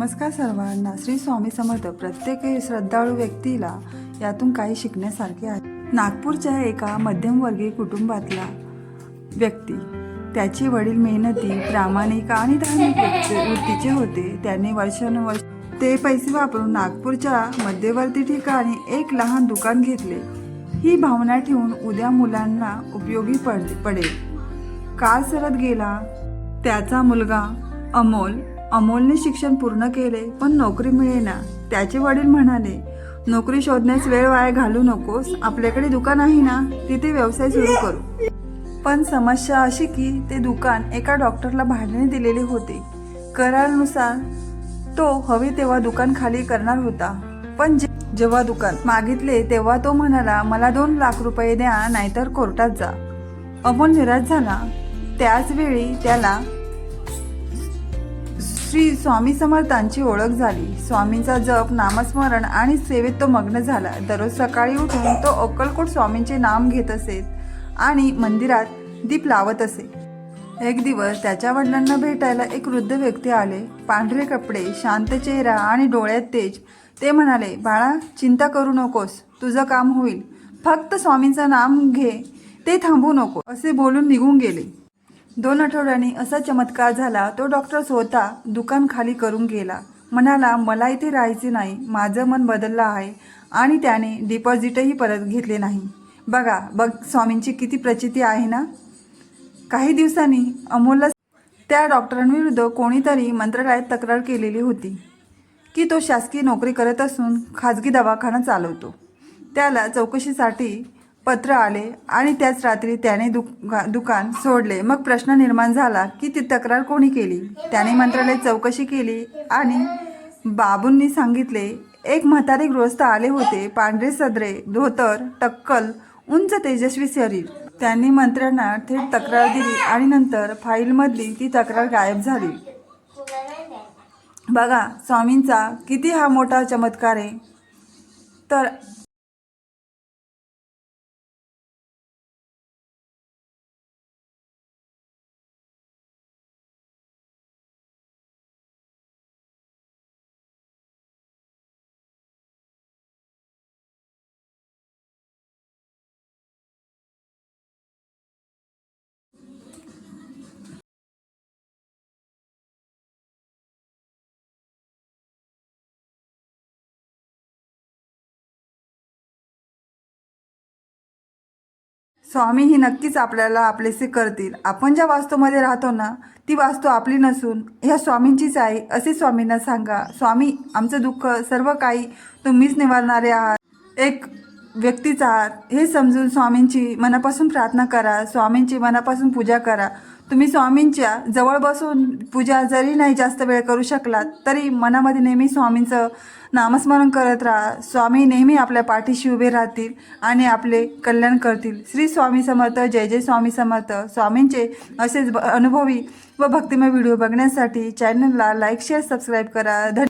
नमस्कार सर्वांना. श्री स्वामी समर्थ प्रत्येक श्रद्धाळू व्यक्तीला यातून काही शिकण्यासारखे आहे. नागपूरच्या एका मध्यमवर्गीय कुटुंबातला व्यक्ती. त्याचे वडील मेहनती प्रामाणिक आणि धार्मिक वृत्तीचे होते. त्याने वर्षानुवर्ष ते पैसे वापरून नागपूरच्या मध्यवर्ती ठिकाणी एक लहान दुकान घेतले. ही भावना ठेवून उद्या मुलांना उपयोगी पड पडेल. काळ सरत गेला. त्याचा मुलगा अमोल अमोलने शिक्षण पूर्ण केले पण नोकरी मिळेना. त्याचे वडील म्हणाले नोकरी शोधण्यास वेळ वाया घालू नकोस. आपल्याकडे दुकान आहे ना तिथे व्यवसाय सुरू करू. पण समस्या अशी की ते दुकान एका डॉक्टरला भाड्याने दिलेले होते. करारानुसार तो हवे तेव्हा दुकान खाली करणार होता. पण जे- जेव्हा दुकान मागितले तेव्हा तो म्हणाला मला दोन लाख रुपये द्या नाहीतर कोर्टात जा. अमोल निराश झाला. त्याच वेळी त्याला श्री स्वामी समर्थांची ओळख झाली. स्वामींचा जप नामस्मरण आणि सेवेत तो मग्न झाला. दररोज सकाळी उठून तो अक्कलकोट स्वामींचे नाम घेत असे आणि मंदिरात दीप लावत असे. एक दिवस त्याच्या वडिलांना भेटायला एक वृद्ध व्यक्ती आले. पांढरे कपडे शांत चेहरा आणि डोळ्यात तेज. ते म्हणाले बाळा चिंता करू नकोस. तुझं काम होईल. फक्त स्वामींचं नाम घे. ते थांबू नको. असे बोलून निघून गेले. दोन आठवड्यांनी असा चमत्कार झाला तो डॉक्टर स्वतः दुकान खाली करून गेला. म्हणाला मला इथे राहायचे नाही माझं मन बदललं आहे आणि त्याने डिपॉझिटही परत घेतले नाही. बघा बघ स्वामींची किती प्रचिती आहे ना? काही दिवसांनी अमोलला त्या डॉक्टरांविरुद्ध कोणीतरी मंत्रालयात तक्रार केलेली होती की तो शासकीय नोकरी करत असून खाजगी दवाखाना चालवतो. त्याला चौकशीसाठी पत्र आले आणि त्याच रात्री त्याने दुका दुकान सोडले. मग प्रश्न निर्माण झाला की ती तक्रार कोणी केली? त्याने मंत्रालयात चौकशी केली आणि बाबूंनी सांगितले एक म्हातारे गृहस्थ आले होते पांढरे सदरे धोतर टक्कल उंच तेजस्वी शरीर. त्यांनी मंत्र्यांना थेट तक्रार दिली आणि नंतर फाईलमधली ती तक्रार गायब झाली. बघा स्वामींचा किती हा मोठा चमत्कार आहे. तर स्वामी ही नक्कीच आपल्याला आपलेसे करतील. आपण ज्या वास्तूमध्ये राहतो ना ती वास्तू आपली नसून ह्या स्वामींचीच आहे असे स्वामींना सांगा. स्वामी आमचं दुःख सर्व काही तुम्हीच निवारणारे आहात. एक व्यक्तीच आहात हे समजून स्वामींची मनापासून प्रार्थना करा. स्वामींची मनापासून पूजा करा. तुम्ही स्वामींच्या जवळ बसून पूजा जरी नाही जास्त वेळ करू शकलात तरी मनामध्ये नेहमी स्वामींचं नामस्मरण करत राहा. स्वामी नेहमी आपल्या पाठीशी उभे राहतील आणि आपले कल्याण करतील. श्री स्वामी समर्थ जय जय स्वामी समर्थ. स्वामींचे असेच अनुभवी व भक्तिमय व्हिडिओ बघण्यासाठी चॅनलला लाईक शेअर सबस्क्राईब करा. धन्यवाद